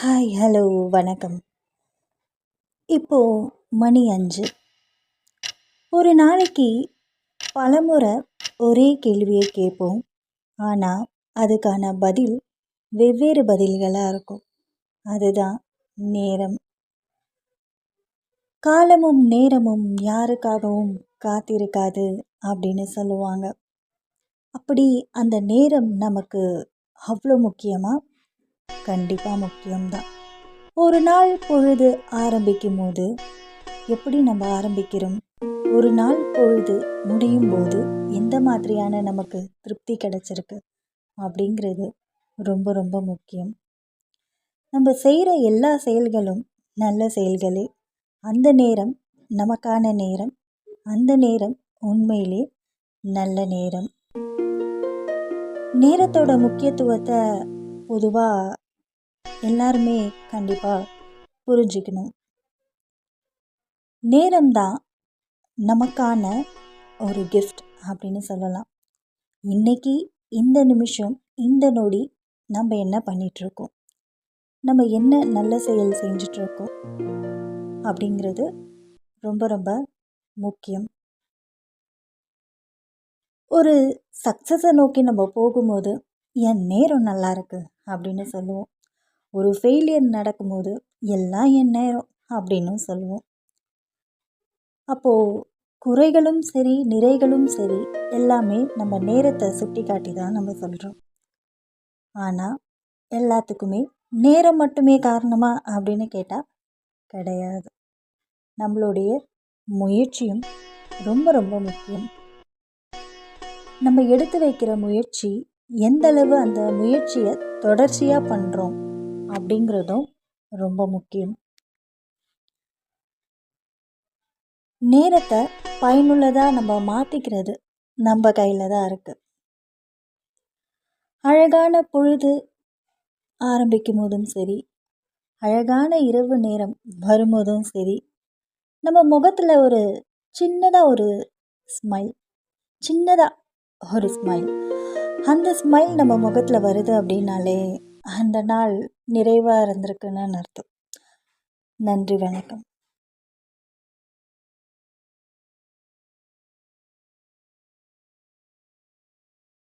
Hi hello வணக்கம். இப்போது மணி அஞ்சு. ஒரு நாளைக்கு பலமுறை ஒரே கேள்வியை கேட்போம். ஆனால் அதுக்கான பதில் வெவ்வேறு பதில்களாக இருக்கும். அதுதான் நேரம். காலமும் நேரமும் யாருக்காகவும் காத்திருக்காது அப்படின்னு சொல்லுவாங்க. அப்படி அந்த நேரம் நமக்கு அவ்வளோ முக்கியமாக கண்டிப்பாக முக்கியம்தான். ஒரு நாள் பொழுது ஆரம்பிக்கும் போது எப்படி நம்ம ஆரம்பிக்கிறோம்? ஒரு நாள் பொழுது முடியும் போது எந்த மாதிரியான நமக்கு திருப்தி கிடைச்சிருக்கு? அப்படிங்கிறது ரொம்ப ரொம்ப முக்கியம். நம்ம செய்கிற எல்லா செயல்களும் நல்ல செயல்களே. அந்த நேரம் நமக்கான நேரம். அந்த நேரம் உண்மையிலே நல்ல நேரம். நேரத்தோட முக்கியத்துவத்தை பொதுவாக எல்லாருமே கண்டிப்பாக புரிஞ்சுக்கணும். நேரம்தான் நமக்கான ஒரு கிஃப்ட் அப்படின்னு சொல்லலாம். இன்னைக்கு இந்த நிமிஷம் இந்த நொடி நம்ம என்ன பண்ணிகிட்ருக்கோம் நம்ம என்ன நல்ல செயல் செஞ்சிட்ருக்கோம் அப்படிங்கிறது ரொம்ப ரொம்ப முக்கியம். ஒரு சக்ஸஸை நோக்கி நம்ம போகும்போது என் நேரம் நல்லா இருக்கு அப்படின்னு சொல்லுவோம். ஒரு ஃபெயிலியர் நடக்கும்போது எல்லாம் என் நேரம் அப்படின்னும் சொல்லுவோம். அப்போது குறைகளும் சரி நிறைகளும் சரி எல்லாமே நம்ம நேரத்தை சுட்டி காட்டி தான் நம்ம சொல்கிறோம் ஆனால் எல்லாத்துக்குமே நேரம் மட்டுமே காரணமா அப்படின்னு கேட்டால் கிடையாது. நம்மளுடைய முயற்சியும் ரொம்ப ரொம்ப முக்கியம். நம்ம எடுத்து வைக்கிற முயற்சி எந்தளவு அந்த முயற்சியை தொடர்ச்சியாக பண்ணுறோம் அப்படிங்கிறதும் ரொம்ப முக்கியம். நேரத்தை பயனுள்ளதாக நம்ம மாற்றிக்கிறது நம்ம கையில் தான் இருக்குது அழகான பொழுது ஆரம்பிக்கும் போதும் சரி அழகான இரவு நேரம் வரும்போதும் சரி நம்ம முகத்தில் ஒரு சின்னதாக ஒரு ஸ்மைல் சின்னதாக ஒரு ஸ்மைல் அந்த ஸ்மைல் நம்ம முகத்தில் வருது அப்படின்னாலே அந்த நாள் நிறைவாக இருந்திருக்குன்னு அர்த்தம். நன்றி வணக்கம்.